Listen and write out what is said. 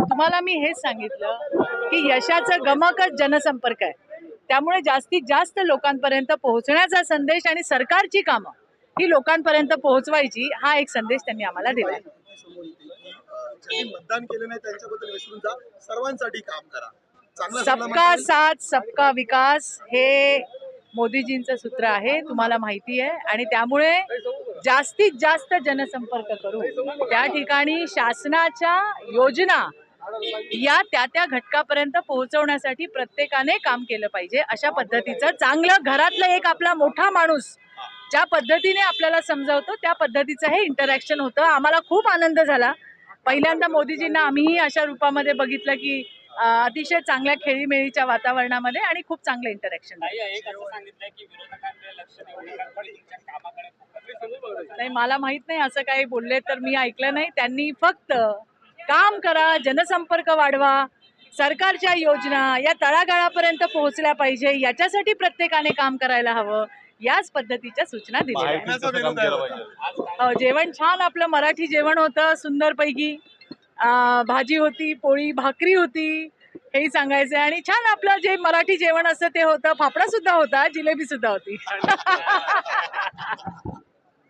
तुम्हाला मी हेच सांगितलं की यशाचं गमकच जनसंपर्क आहे. त्यामुळे जास्तीत जास्त लोकांपर्यंत पोहोचण्याचा संदेश आणि सरकारची कामं ही लोकांपर्यंत पोहोचवायची हा एक संदेश त्यांनी आम्हाला दिला आहे मतदान केलं नाही त्यांच्याबद्दल विसरून जा. सर्वांसाठी काम करा. सबका. साथ सबका विकास हे मोदीजींचं सूत्र आहे तुम्हाला माहिती आहे. आणि त्यामुळे जास्तीत जास्त जनसंपर्क करू. त्या ठिकाणी शासनाच्या योजना या त्या त्या घटकापर्यंत पोहोचवण्यासाठी प्रत्येकाने काम केलं पाहिजे. अशा पद्धतीचं चांगलं घरातलं एक आपला मोठा माणूस ज्या पद्धतीने आपल्याला समजावतो त्या पद्धतीचं हे इंटरॅक्शन होतं. आम्हाला खूप आनंद झाला. पहिल्यांदा मोदीजींना आम्हीही अशा रूपामध्ये बघितलं की अतिशय चांगल्या खेळीमेळीच्या वातावरणामध्ये आणि खूप चांगलं इंटरॅक्शन. नाही मला माहीत नाही असं काही बोलले तर मी ऐकलं नाही त्यांनी फक्त काम करा जनसंपर्क वाढवा सरकारच्या योजना या तळागाळापर्यंत पोहोचल्या पाहिजे याच्यासाठी प्रत्येकाने काम करायला हवं याच पद्धतीच्या सूचना दिल्या? हो, जेवण छान आपलं मराठी जेवण होतं सुंदरपैकी भाजी होती पोळी भाकरी होती हेही सांगायचं आणि छान आपलं जे मराठी जेवण असतं ते होतं. फाफडा सुद्धा होता जिलेबी सुद्धा होती